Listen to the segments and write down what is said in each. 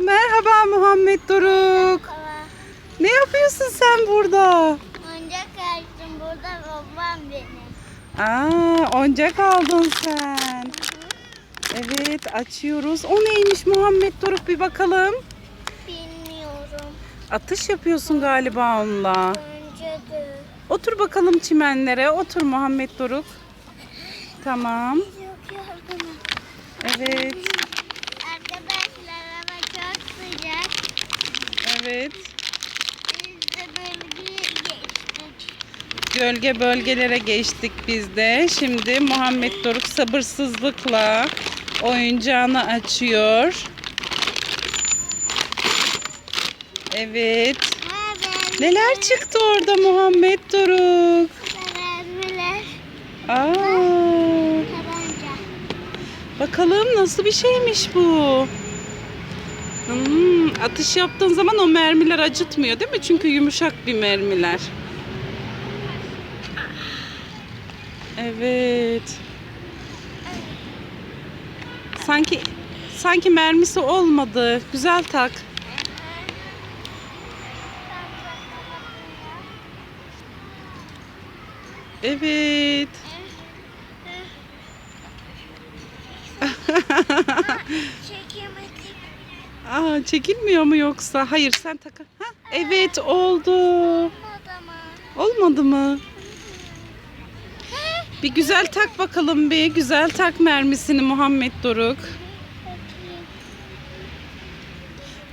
Merhaba Muhammed Doruk. Baba, Ne yapıyorsun sen burada? oyuncak açtım burada babam benim. Aa, oyuncak aldın sen. Evet, açıyoruz. O neymiş Muhammed Doruk bir bakalım. Bilmiyorum. Atış yapıyorsun galiba onunla. Önce de. Otur bakalım çimenlere. Otur Muhammed Doruk. Tamam. Çok yorgunum. Evet. Arkadaşlar hava çok sıcak. Evet. Biz de bölgeye geçtik. Gölge bölgelere geçtik biz de. Şimdi Muhammed Doruk sabırsızlıkla oyuncağını açıyor. Evet. Neler çıktı orada Muhammed Doruk? Aa, Tabanca. bakalım nasıl bir şeymiş bu? Atış yaptığın zaman o mermiler acıtmıyor değil mi? Çünkü yumuşak bir mermiler. Evet. Sanki sanki mermisi olmadı. Güzel tak. Evet. Çekemedik. Aa, çekilmiyor mu yoksa? Hayır sen tak. Ha, evet oldu. Olmadı mı? Bir güzel tak bakalım bir. Güzel tak mermisini Muhammed Doruk.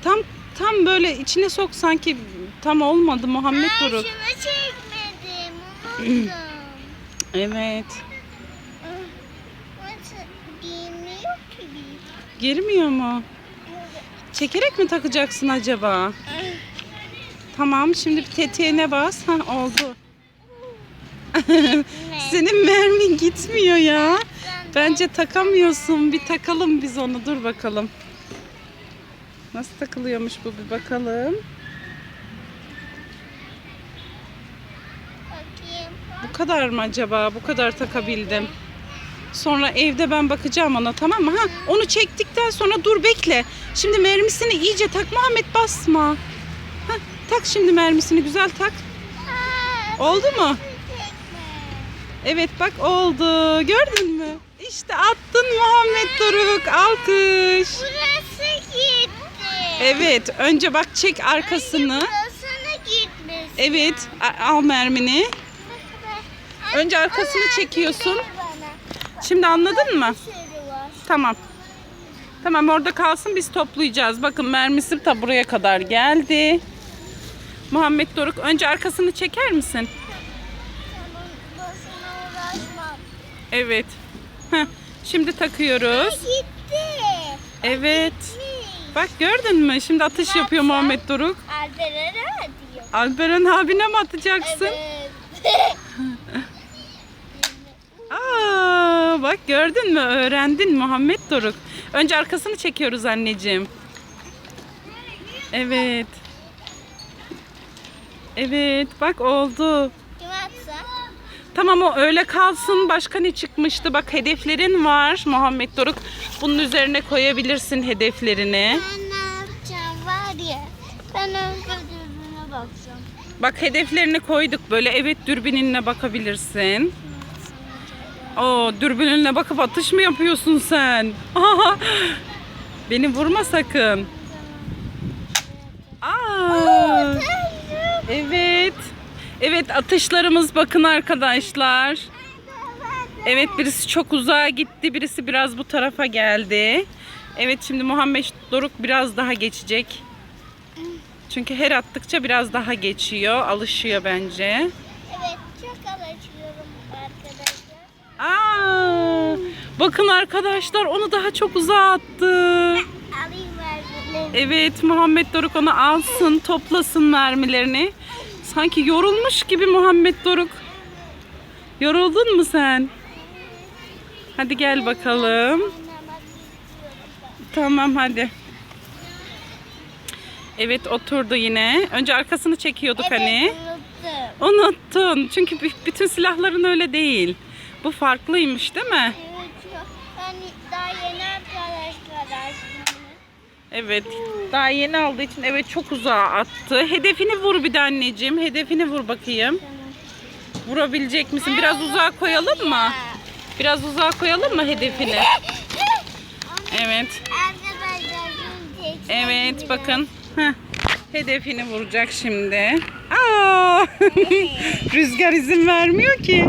Tam tam böyle içine sok sanki tam olmadı Muhammed Aa, Doruk. şunu çekmedim. Unuttum. Evet. Girmiyor mu? Çekerek mi takacaksın acaba? Tamam şimdi bir tetiğine bas. Ha oldu. Senin mermin gitmiyor ya. Bence takamıyorsun. Bir takalım biz onu. Dur bakalım. Nasıl takılıyormuş bu bir bakalım. Bu kadar mı acaba? Bu kadar takabildim. Sonra evde ben bakacağım ona tamam mı? Ha, onu çektikten sonra dur bekle. Şimdi mermisini iyice tak Muhammed basma. Ha, tak şimdi mermisini güzel tak. Oldu mu? Evet bak oldu. Gördün mü? İşte attın Muhammed Doruk. Alkış. Burası gitti. Evet önce bak çek arkasını. Burasına gitmiş. Evet a- al mermini. Önce arkasını çekiyorsun. Şimdi anladın mı? Tamam. Tamam orada kalsın biz toplayacağız. Bakın mermisi ta buraya kadar geldi. Muhammed Doruk önce arkasını çeker misin? Evet. Heh, şimdi takıyoruz. Gitti. Evet. Bak gördün mü? Şimdi atış yapıyor Muhammed Doruk. Alper'e diyor. Alperen abine mi atacaksın? Evet. Aa, bak gördün mü? Öğrendin Muhammed Doruk. Önce arkasını çekiyoruz anneciğim. Evet. Evet bak oldu. Tamam o öyle kalsın. Başka ne çıkmıştı? Bak hedeflerin var Muhammed Doruk. Bunun üzerine koyabilirsin hedeflerini. Ben ne yapacağım var ya. Ben önce dürbüne bakacağım. Bak hedeflerini koyduk böyle. Evet dürbününle bakabilirsin. Oo dürbününle bakıp atış mı yapıyorsun sen? Beni vurma sakın. Aa, evet. Evet atışlarımız bakın arkadaşlar. Evet birisi çok uzağa gitti. Birisi biraz bu tarafa geldi. Evet şimdi Muhammed Doruk biraz daha geçecek. Çünkü her attıkça biraz daha geçiyor. Alışıyor bence. Evet çok alışıyorum arkadaşlar. Aa, bakın arkadaşlar onu daha çok uzağa attı. Evet Muhammed Doruk onu alsın toplasın mermilerini. Sanki yorulmuş gibi Muhammed Doruk. Yoruldun mu sen? Hadi gel bakalım. Tamam hadi. Evet oturdu yine. Önce arkasını çekiyorduk hani. unuttum. Unuttun. Çünkü bütün silahların öyle değil. Bu farklıymış değil mi? Evet, hani daha yeni arkadaşlar. Evet. Daha yeni aldığı için evet çok uzağa attı. Hedefini vur bir de anneciğim. Hedefini vur bakayım. Vurabilecek misin? Biraz uzağa koyalım mı? Biraz uzağa koyalım mı hedefini? Evet. Evet bakın. Heh. Hedefini vuracak şimdi. Aa! Rüzgar izin vermiyor ki.